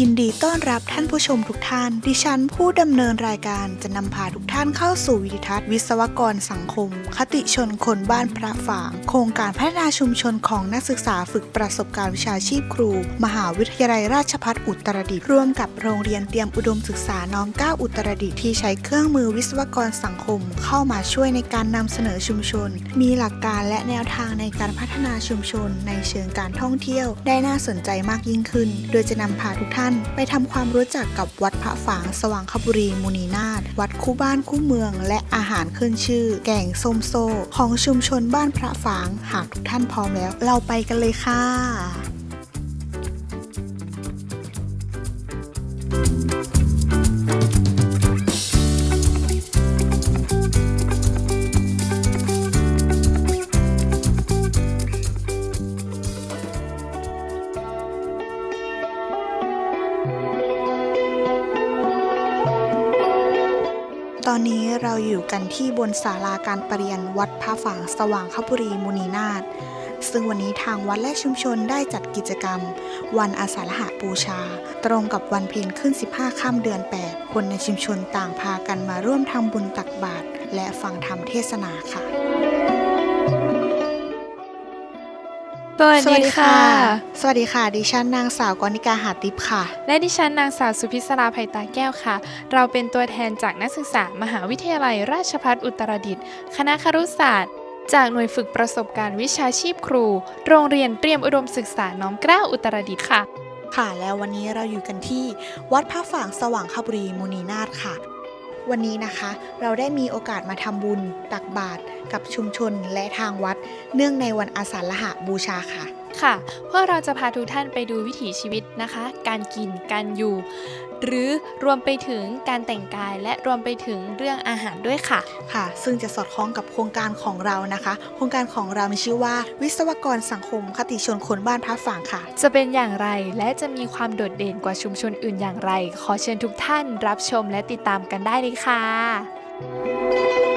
ยินดีต้อนรับท่านผู้ชมทุกท่าน ดิฉันผู้ดำเนินรายการจะนำพาทุกท่านเข้าสู่วิทัศน์วิศวกรสังคม คติชนคนบ้านพระฝาง โครงการพัฒนาชุมชนของนักศึกษาฝึกประสบการณ์วิชาชีพครู มหาวิทยาลัยราชภัฏอุตรดิตถ์ร่วมกับโรงเรียนเตรียมอุดมศึกษาน้อมเก้าอุตรดิตถ์ที่ใช้เครื่องมือวิศวกรสังคม เข้ามาช่วยในการนำเสนอชุมชน มีหลักการและแนวทางในการพัฒนาชุมชน ในเชิงการท่องเที่ยว ได้น่าสนใจมากยิ่งขึ้น โดยจะนำพาทุกท่านไปทำความรู้จักกับวัดพระฝางสว่างคบุรีมุนีนาถวัดคู่บ้านคู่เมือง และอาหารขึ้นชื่อ แกงส้มโซของชุมชนบ้านพระฝาง หากทุกท่านพร้อมแล้ว เราไปกันเลยค่ะ กันที่บนศาลาการประเรียนวัดพระฝางสว่างขบุรีมุนีนาถซึ่งวันนี้ทางวัดและชุมชนได้จัดกิจกรรม วันอาสาฬหบูชา ตรงกับวันเพ็ญขึ้น 15ค่ำเดือน 8 คนในชุมชนต่างพากันมาร่วมทำบุญตักบาตรและฟังธรรมเทศนาค่ะ สวัสดีค่ะ สวัสดีค่ะ ดิฉันนางสาวกรณิกาหาติปค่ะ และดิฉันนางสาวสุพิศราภัยตาแก้วค่ะ เราเป็นตัวแทนจากนักศึกษามหาวิทยาลัยราชภัฏอุตรดิตถ์คณะครุศาสตร์ จากหน่วยฝึกประสบการณ์วิชาชีพครู โรงเรียนเตรียมอุดมศึกษาน้อมเกล้าอุตรดิตถ์ค่ะ ค่ะ แล้ววันนี้เราอยู่กันที่ วัดพระฝางสว่างคบุรีมุนีนาถค่ะ วันนี้นะคะ เราได้มีโอกาสมาทำบุญ ตักบาตรกับชุมชนและทางวัด เนื่องในวันอาสาฬหบูชาค่ะ ค่ะเพื่อเราจะพาทุกท่านไปดูวิถีชีวิตนะคะ การกิน การอยู่ หรือรวมไปถึงการแต่งกายและรวมไปถึงเรื่องอาหารด้วยค่ะ ค่ะ ซึ่งจะสอดคล้องกับโครงการของเรานะคะ โครงการของเรามีชื่อว่า วิศวกรสังคม คติชนคนบ้านพระฝางค่ะ จะเป็นอย่างไรและจะมีความโดดเด่นกว่าชุมชนอื่นอย่างไร ขอเชิญทุกท่านรับชมและติดตามกันได้เลยค่ะ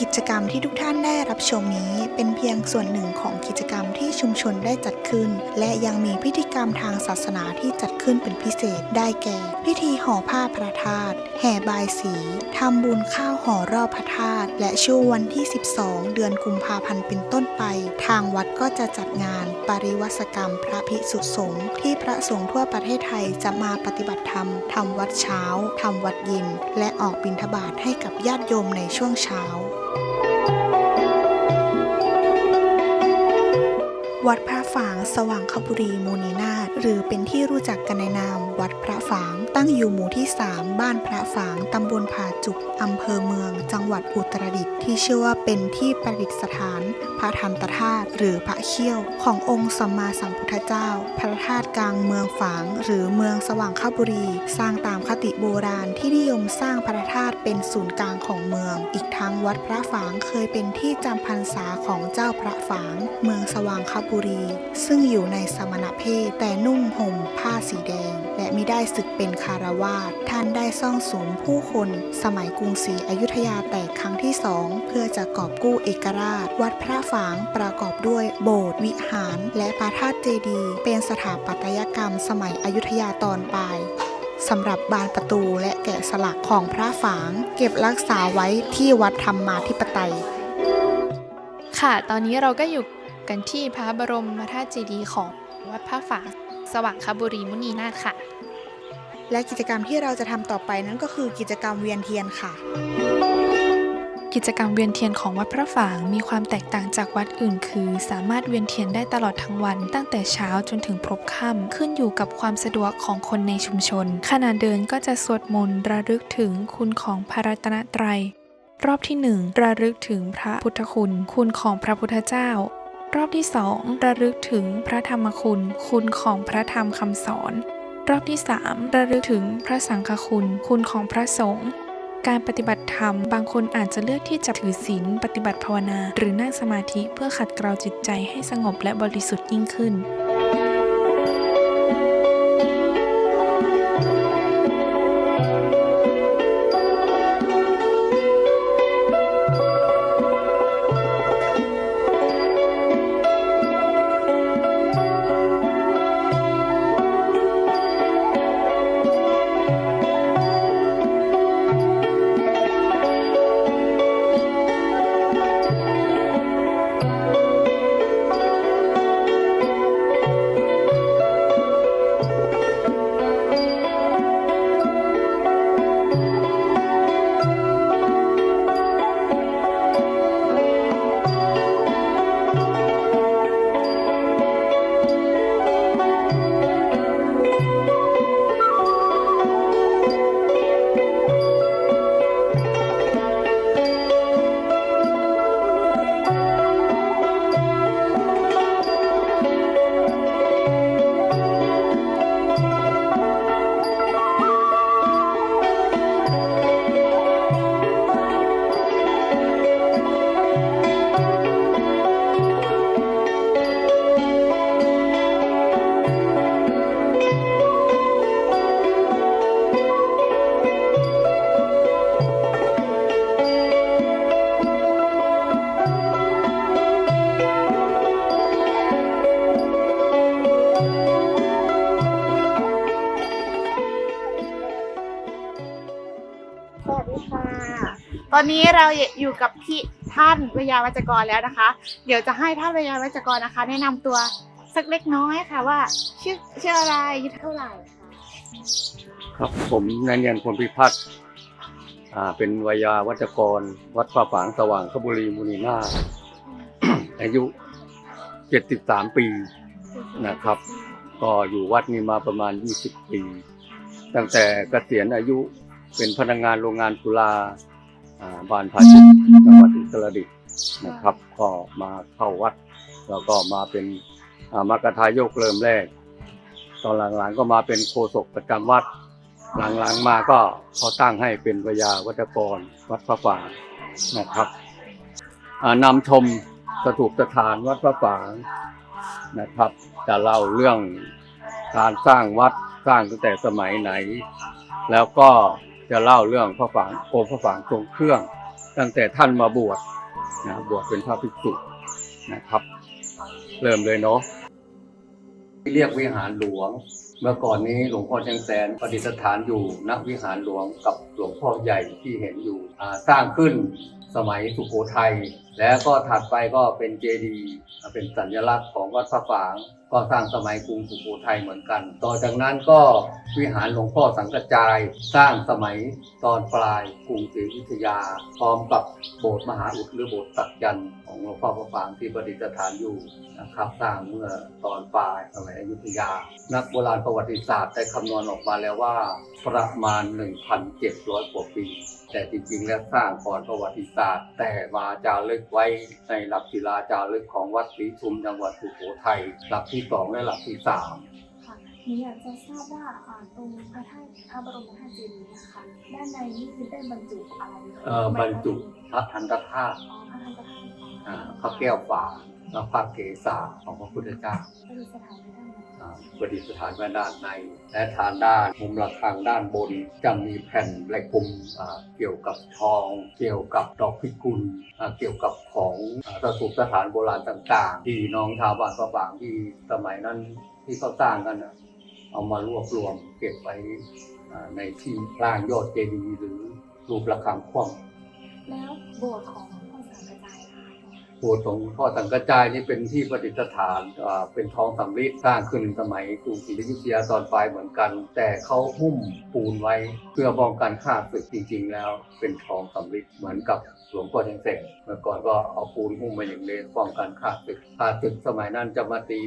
กิจกรรมที่ทุกท่านได้รับชมนี้เป็นเพียงส่วนหนึ่งของกิจกรรมที่ชุมชนได้จัดขึ้น และยังมีพิธีกรรมทางศาสนาที่จัดขึ้นเป็นพิเศษได้แก่ พิธีห่อผ้าพระธาตุแห่บายสีทำบุญข้าวห่อรอบพระธาตุและช่วงวันที่ 12 เดือนกุมภาพันธ์เป็นต้นไป ทางวัดก็จะจัดงานปริวัสกรรมพระภิกษุสงฆ์ที่พระสงฆ์ทั่วประเทศไทยจะมาปฏิบัติธรรมทำวัดเช้าทำวัดเย็น และออกบิณฑบาตให้กับญาติโยมในช่วงเช้า วัดพระฝางสว่างคบุรีมูนีนาถหรือเป็นที่รู้จักกันในนามวัดพระฝาง ตั้งอยู่หมู่ที่ 3 บ้านพระฝางตำบลผาจุกอำเภอเมือง จังหวัดอุตรดิตถ์ที่เชื่อว่าเป็นที่ประดิษฐานพระทันตธาตุหรือพระเขี้ยว ขององค์สัมมาสัมพุทธเจ้า พระธาตุกลางเมืองฝาง หรือเมืองสว่างคบุรี สร้างตามคติโบราณที่นิยมสร้างพระธาตุเป็นศูนย์กลางของเมือง อีกทั้งวัดพระฝางเคยเป็นที่จำพรรษาของเจ้าพระฝาง เมืองสว่างคบุรี ซึ่งอยู่ในสมณเพศแต่นุ่งห่มผ้าสีแดงและมิได้ศึกเป็นคารวาสท่านได้ซ่องสมผู้คนสมัยกรุงศรีอยุธยาแตกครั้งที่สองเพื่อจะกอบกู้เอกราช วัดพระฝางประกอบด้วยโบสถ์วิหาร และพระธาตุเจดีย์เป็นสถาปัตยกรรมสมัยอยุธยาตอนปลายสำหรับบานประตูและแกะสลักของพระฝาง เก็บรักษาไว้ที่วัดธรรมาธิปไตย ค่ะ ตอนนี้เราก็อยู่กันที่พระบรมธาตุเจดีย์ของวัดพระฝาง สว่างคบุรีมุนีนาถค่ะ และกิจกรรมที่เราจะทำต่อไปนั้นก็คือกิจกรรมเวียนเทียนค่ะกิจกรรมเวียนเทียนของวัดพระฝางมีความแตกต่างจากวัดอื่น คือ สามารถเวียนเทียนได้ตลอดทั้งวัน ตั้งแต่เช้าจนถึงพลบค่ำขึ้นอยู่กับความสะดวกของคนในชุมชน ขณะเดินก็จะสวดมนต์ระลึกถึงคุณของพระรัตนตรัย รอบที่หนึ่งระลึกถึงพระพุทธคุณ คุณของพระพุทธเจ้า รอบที่สองระลึกถึงพระธรรมคุณ คุณของพระธรรมคำสอน รอบที่สามระลึกถึงพระสังฆคุณ คุณของพระสงฆ์การปฏิบัติธรรม บางคนอาจจะเลือกที่จะถือศีลปฏิบัติภาวนา หรือนั่งสมาธิเพื่อขัดเกลาจิตใจให้สงบและบริสุทธิ์ยิ่งขึ้น อนนี้เราอยู่กับพี่ท่านวิยาวัจกรแล้วนะคะ เดี๋ยวจะให้ท่านวิยาวัจกรนะคะ แนะนำตัวสักเล็กน้อยค่ะว่า ชื่อชื่ออะไรอายุเท่าไหร่คะครับผมนายเนียนพลพิพัฒน์อ่าเป็นวิยาวัจกร วัดพระฝางสว่างขบุรีมุนีนาถอายุ73ปีนะครับ ก็อยู่วัดนี้มาประมาณ20ปี ตั้งแต่เกษียณอายุเป็นพนักงานโรงงานสุราอ่า บ้านพาชิตจังหวัดอุตรดิตถ์นะครับ ก็มาเข้าวัด แล้วก็มาเป็นอ่ามกทายกเริ่มแรก ตอนหลังๆก็มาเป็นโฆษกประจำวัด หลังๆมาก็เขาตั้งให้เป็นวิยาวัจกรวัดพระฝางนะครับนำชมสถูปสถานวัดพระฝางนะครับ จะเล่าเรื่องการสร้างวัดสร้างตั้งแต่สมัยไหน แล้วก็ จะเล่าเรื่องพระฝางโองค์พระฝางทรงเครื่อง ตั้งแต่ท่านมาบวชนะบวชเป็นพระภิกษุนะครับ เริ่มเลยเนาะเรียกวิหารหลวง เมื่อก่อนนี้หลวงพ่อเชียงแสนประดิษฐานอยู่ณวิหารหลวงกับหลวงพ่อใหญ่ที่เห็นอยู่สร้างขึ้น สมัยสุโขทัย แล้วก็ถัดไปก็เป็นเจดีย์เป็นสัญลักษณ์ของวัดพระฝาง ก็สร้างสมัยกรุงสุโขทัยเหมือนกัน ต่อจากนั้นก็วิหารหลวงพ่อสังกจาย สร้างสมัยตอนปลายกรุงศรีอยุธยา พร้อมกับโบสถ์มหาอุดหรือโบสถ์ตักยันของหลวงพ่อพระฝางที่ประดิษฐานอยู่นะครับสร้างเมื่อตอนปลายสมัยอยุธยา นักโบราณประวัติศาสตร์ได้คำนวณออกมาแล้วว่าประมาณ 1,700กว่าปี แต่จริงๆแล้วสร้างก่อนประวัติศาสตร์ แต่มาจารึกไว้ในหลักศิลาจารึกของวัดศรีชุมจังหวัดสุโขทัยหลักที่สองและหลักที่สามค่ะหนูอยากจะทราบว่าอ่าตรงพระธาตุพระบรมธาตุเจดีย์นะคะด้านในนี่คือได้บรรจุอะไรคะเอ่อบรรจุพระทันตธาตุอ๋อพระทันตธาตุอ่าพระแก้วฝาและพระเกศาของพระพุทธเจ้า ประดิษฐานไว้ด้านในอ่าประฐานด้านในและทางด้านมุมระฆังด้านบน จะมีแผ่นแหลกคุมอ่าเกี่ยวกับทอง เกี่ยวกับดอกพิกุลเกี่ยวกับของสถูปสถานโบราณต่างๆ ที่น้องชาวบ้านก็ฝางที่สมัยนั้นที่เขาสร้างกันนะเอามารวบรวมเก็บไว้ในที่ล่างยอดเจดีย์หรือรูประฆังคว่ำแล้วโบสถ์ของ โบสถ์ของพ่อสังกระจายนี่เป็นที่ประดิษฐานเป็นทองสำริดสร้างขึ้นสมัยกรุงศรีอยุธยาตอนปลายเหมือนกัน แต่เขาหุ้มปูนไว้ เพื่อป้องกันข้าศึกจริง ๆ แล้วเป็นทองสำริดเหมือนกับ หลวงพ่อเชงแสนเมื่อก่อนก็เอาปูนหุ้มมาอย่างเลนป้องกันข้าศึกข้าศึกสมัยนั้นจะมาตี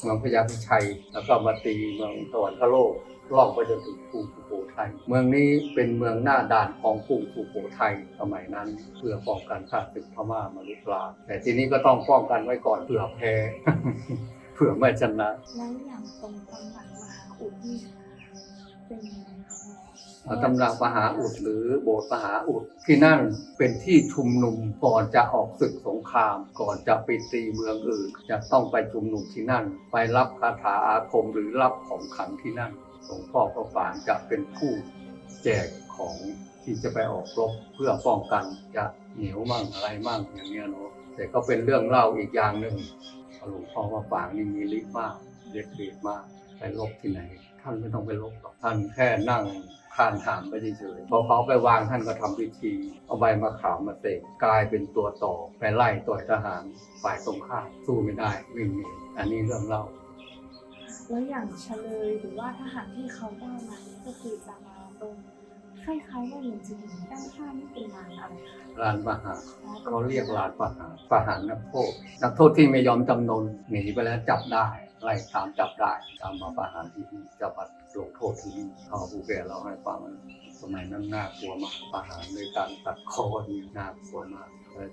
เมืองพญาพิชัย แล้วก็มาตีเมืองสวรรคโลกล่องไปจนถึงกรุงสุโขทัย เมืองนี้เป็นเมืองหน้าด่านของกรุงสุโขทัยสมัยนั้น เพื่อป้องกันข้าศึกพม่ามาลุกลามแต่ทีนี้ก็ต้องป้องกันไว้ก่อนเผื่อแพ้เผื่อไม่ชนะแล้วอย่างตรงตำหนักมหาอุดนี่เป็นยังไง ตำหนักมหาอุดหรือโบสถ์มหาอุดที่นั่นเป็นที่ชุมนุมก่อนจะออกศึกสงคราม ก่อนจะไปตีเมืองอื่น จะต้องไปชุมนุมที่นั่น ไปรับคาถาอาคมหรือรับของขังที่นั่นหลวงพ่อพระฝางจะเป็นผู้แจกของที่จะไปออกรบเพื่อป้องกันจะเหนียวมั่งอะไรมั่งอย่างเงี้ยเนาะแต่ก็เป็นเรื่องเล่าอีกอย่างหนึ่งหลวงพ่อพระฝางนี่มีฤทธิ์มากเด็ดเด็ดมากไปรบที่ไหน ท่านไม่ต้องไปลบหรอกท่านแค่นั่ง ข้านหามไปเฉยๆพอเขาไปวางท่านก็ทำพิธีเอาใบมะขามมาเตะกลายเป็นตัวต่อไปไล่ต่อยทหารฝ่ายตรงข้ามสู้ไม่ได้วิ่งหนีอันนี้เรื่องเล่าแล้วอย่างเฉลยหรือว่าทหารที่เขาได้มานี่ก็คือจะมาตรงคล้ายๆว่าอย่างจริงด้านข้างนี่เป็นลานอะไรคะลานประหารเขาเรียกลานประหารประหารนักโทษนักโทษที่ไม่ยอมจำนนหนีไปแล้วจับได้ไล่ตามจับได้ตามมาประหารที่นี่จะบัดลงโทษที่นี่เขาผู้แก่เราให้ฟังสมัยนั้นน่ากลัวมากประหารในการตัดคอนี่น่ากลัวมาก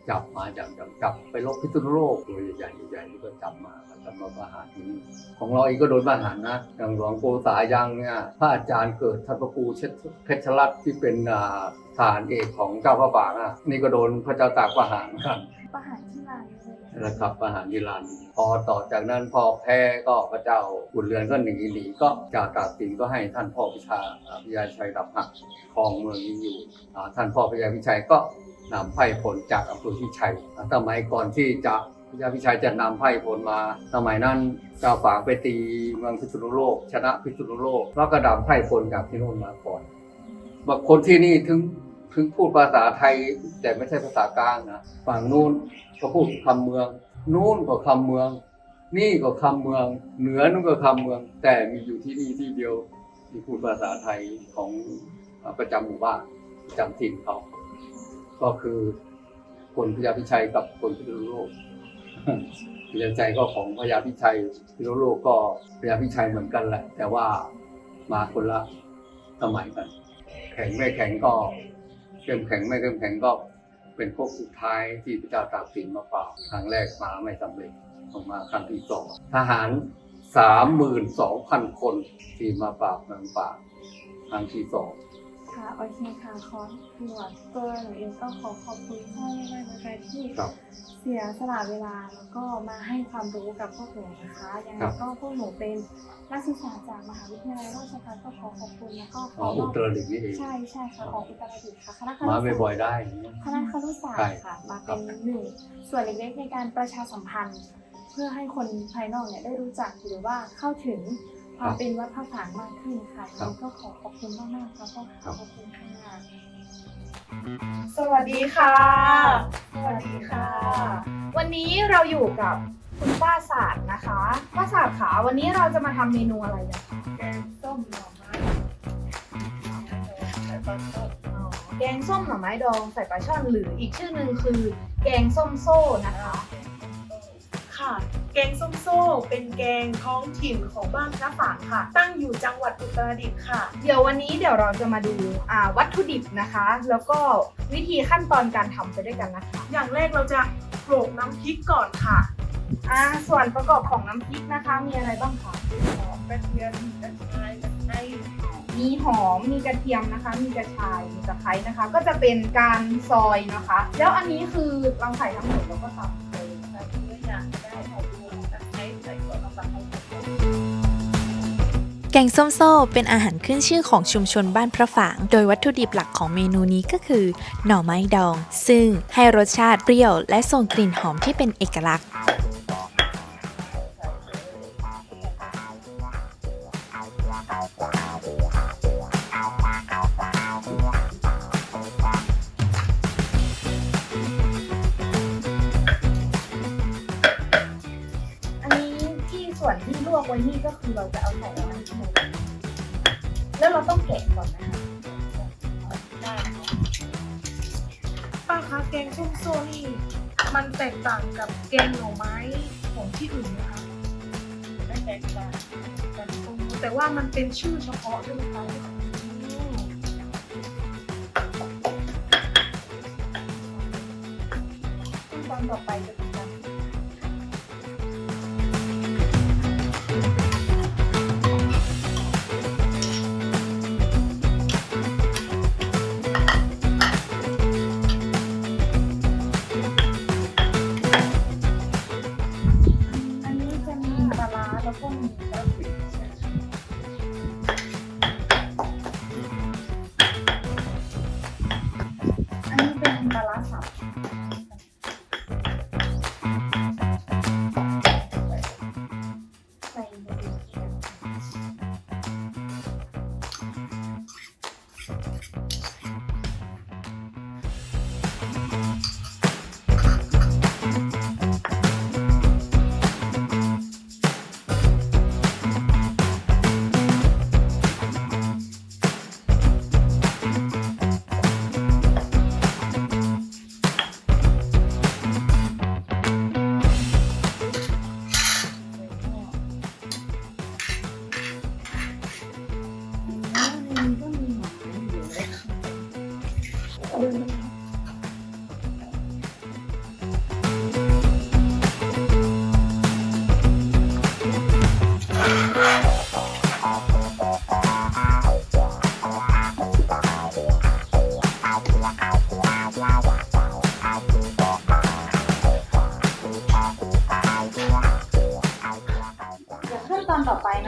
จับมาอย่างอย่างจับไปลบพิษณุโลกตัวใหญ่ๆใหญ่ๆนี่ก็จับมาแล้วจะมาประหารที่นี่ของเราเองก็โดนประหารนะอย่างหลวงปู่สายังเนี่ยพระอาจารย์เกิดท่านพระครูเชษเพชรรัตน์ที่เป็นฐานเอกของเจ้าพระบางอะนี่ก็โดนพระเจ้าตากประหารเหมือนกันประหารที่ลานนี้เลยเหร นะครับประหารที่ลานพอต่อจากนั้นพอแพ้ก็พระเจ้าขุนเรือนก็หนีหนีก็จ้าตากสินก็ให้ท่านพ่อพิชาพิยาชัยดับหักครองเมืองนี้อยู่ท่านพ่อพิยาพิชัยก็นำไพ่ผลจากอำเภอพิชัยอ่สมัยก่อนที่จะพระยาพิชัยจะนำไพ่ผลมา สมัยนั้นเจ้าฝางไปตีเมืองพิษณุโลก ชนะพิษณุโลก แล้วก็ดำไพ่ผลจากที่โน่นมาก่อนบางคนที่นี่ถึง ถึงพูดภาษาไทย แต่ไม่ใช่ภาษากลางนะฝั่งนู้นก็พูดคำเมือง นู้นก็คำเมือง นี่ก็คำเมือง เหนือนู้นก็คำเมือง แต่มีอยู่ที่นี่ที่เดียวที่พูดภาษาไทยของประจำหมู่บ้านประจำถิ่นเขาก็คือคนพญาพิชัยกับคนพิษณุโลกพญาพิชัยก็ของพญาพิชัยพิษณุโลกก็พญาพิชัยเหมือนกันแหละ แต่ว่ามาคนละสมัยกัน แข็งไม่แข็งก็ เข้มแข็งไม่เข้มแข็งก็เป็นพวกสุดท้ายที่พระเจ้าตากสินมาปราครั้งแรกมาไม่สำเร็จออกมาครั้งที่สองทหารสามหมื่นสองพันคนที่มาปราบเมืองป่าครั้งที่สอง ค่ะโอเคค่ะขอหนวดตัวหนูเองก็ขอขอบคุณพ่อมากๆนะคะที่ครับ เสียสละเวลาแล้วก็มาให้ความรู้กับพวกหนูนะคะยังไงครับ ก็พวกหนูเป็นนักศึกษาจากมหาวิทยาลัยราชภัฏก็ขอขอบคุณแล้วก็ขอ๋ออมอุอบตรดิตถ์นี่เองใช่ใช่ค่ะของอุตรดิตถ์ค่ะคณะคมารุศาสตร์บ่อยๆได้คณะครุศาสตใช่ร์ค่ะ มาเป็นหนึ่งส่วนเล็กๆในการประชาสัมพันธ์ เพื่อให้คนภายนอกเนี่ยได้รู้จักหรือว่าเข้าถึง ความเป็นวัดพระฝางมากขึ้นค่ะยังไงก็ขอขอบคุณมากๆค่ะพ่อค่ะขอบคุณค่ะสวัสดีค่ะ สวัสดีค่ะ วันนี้เราอยู่กับคุณป้าศาสตร์นะคะป้าศาสตร์ค่ะวันนี้เราจะมาทำเมนูอะไรกันคะแกงส้มหน่อไม้อ๋อแกงส้มหน่อไม้ดองใส่ปลาช่อนหรืออีกชื่อหนึ่งคือ แกงส้มโซ่นะคะค่ะ แกงส้มโซ่ เป็นแกงท้องถิ่นของบ้านพระฝางค่ะ ตั้งอยู่จังหวัดอุตรดิตถ์ค่ะ เดี๋ยววันนี้เดี๋ยวเราจะมาดูอ่าวัตถุดิบนะคะ แล้วก็วิธีขั้นตอนการทำไปด้วยกันนะคะ อย่างแรกเราจะโขลกน้ำพริกก่อนค่ะอ่าส่วนประกอบของน้ำพริกนะคะ มีอะไรบ้างคะหอมกระเทียมกระชายตะไคร้มีหอมมีกระเทียมนะคะ มีกระชายมีตะไคร้นะคะ ก็จะเป็นการซอยนะคะ แล้วอันนี้คือเราใส่ทั้งหมดแล้วก็สับ แกงส้มโซ่เป็นอาหารขึ้นชื่อของชุมชนบ้านพระฝาง โดยวัตถุดิบหลักของเมนูนี้ก็คือ หน่อไม้ดอง ซึ่งให้รสชาติเปรี้ยวและส่งกลิ่นหอมที่เป็นเอกลักษณ์ เป็นชื่อเฉพาะใช่ไหมคะขั้นตอนต่อไปจะ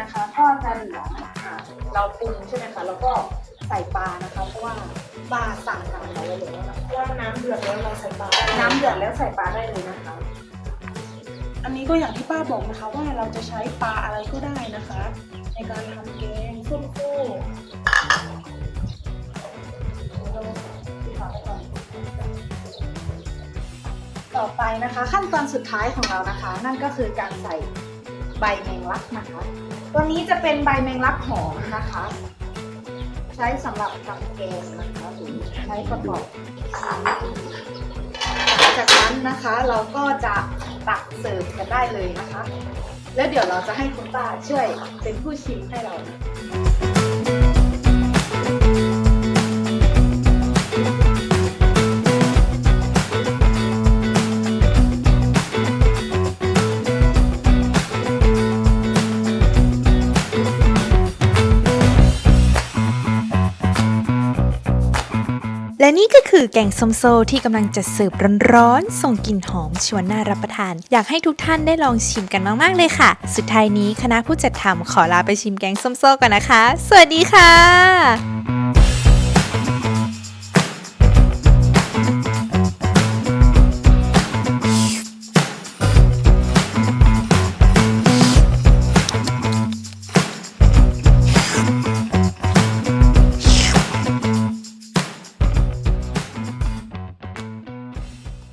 นะคะทอดกันเหลืองเราปรุงใช่ไหมคะแล้วก็ใส่ปลานะคะ เพราะว่าปลาสั่งสั่าไว้แล้วะคะเลยว่าน้ำเดือดแล้วเราใส่ปลาน้ำเดือดแล้วใส่ปลาได้เลยนะคะ อันนี้ก็อย่างที่ป้าบอกนะคะว่าเราจะใช้ปลาอะไรก็ได้นะคะ ในการทำแกงส้มกู้ต่อไปนะคะ ขั้นตอนสุดท้ายของเรานะคะ นั่นก็คือการใส่ใบแมงลักนะคะ ตัวนี้จะเป็นใบแมงลักหอมนะคะ ใช้สำหรับทำแกงนะคะหรือใช้ประกอบหลังจากนั้นนะคะเราก็จะตักเสิร์ฟกันได้เลยนะคะ แล้วเดี๋ยวเราจะให้คุณป้าช่วยเป็นผู้ชิมให้เรา ก็คือแกงส้มโซที่กำลังจะเสิร์ฟร้อนๆ ส่งกลิ่นหอมชวนน่ารับประทาน อยากให้ทุกท่านได้ลองชิมกันมากๆเลยค่ะ สุดท้ายนี้คณะผู้จัดทำขอลาไปชิมแกงส้มโซก่อนนะคะ สวัสดีค่ะ